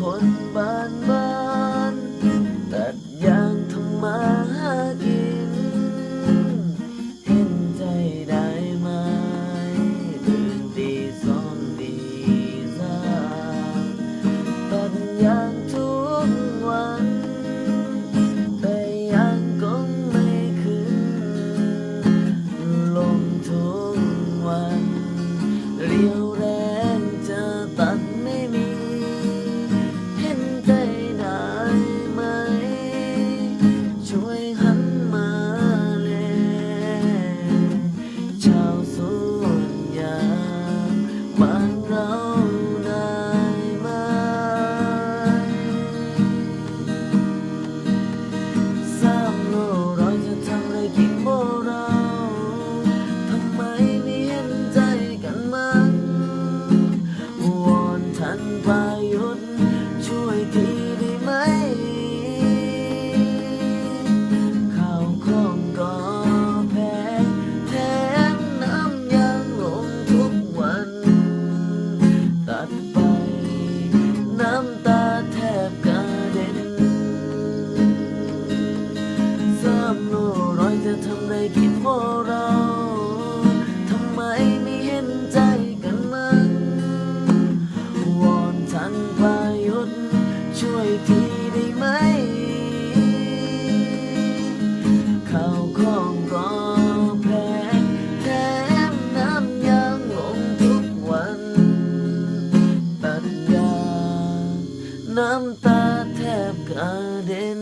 คนบ้านบ้ มันเราได้ไหสามร้อยจะทำอะไกินพวกทำไมไม่เห็นใจกันมั้งวอนท่านประยุทธ์ช่วยที น้ำตาแทบกระเด็นสามโลร้อยจะทำไรกินพวกเรา ทำไมไม่เห็นใจกันมั้งวอนท่านพายุทธ์ช่วยทีได้ไหม เข่าข้องก่อน ตาแทบกระเด็น